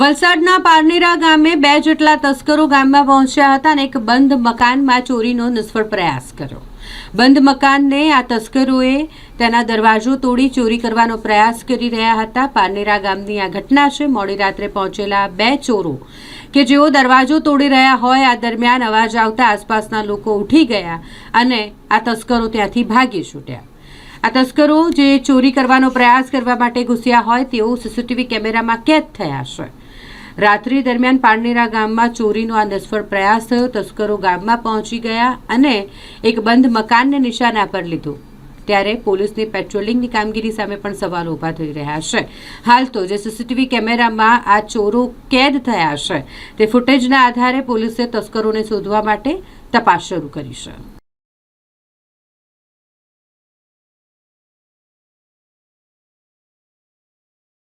વલસાડના પારનેરા ગામે બે જેટલા તસ્કરો ગામમાં પહોંચ્યા હતા અને એક બંધ મકાનમાં ચોરીનો નિષ્ફળ પ્રયાસ કર્યો. બંધ મકાનને આ તસ્કરોએ તેના દરવાજો તોડી ચોરી કરવાનો પ્રયાસ કરી રહ્યા હતા. પારનેરા ગામની આ ઘટના છે. મોડી રાત્રે પહોંચેલા બે ચોરો કે જેઓ દરવાજો તોડી રહ્યા હોય, આ દરમિયાન અવાજ આવતા આસપાસના લોકો ઉઠી ગયા અને આ તસ્કરો ત્યાંથી ભાગી છૂટ્યા. આ તસ્કરો જે ચોરી કરવાનો પ્રયાસ કરવા માટે ઘૂસ્યા હોય તેઓ સીસીટીવી કેમેરામાં કેદ થયા છે. રાત્રિ દરમિયાન પારનેરા ગામમાં ચોરીનો આ નિષ્ફળ પ્રયાસ થયો. તસ્કરો ગામમાં પહોંચી ગયા અને એક બંધ મકાનને નિશાના પર લીધું. ત્યારે પોલીસની પેટ્રોલિંગની કામગીરી સામે પણ સવાલો ઊભા થઈ રહ્યા છે. હાલ તો જે સીસીટીવી કેમેરામાં આ ચોરો કેદ થયા છે, તે ફૂટેજના આધારે પોલીસે તસ્કરોને શોધવા માટે તપાસ શરૂ કરી છે.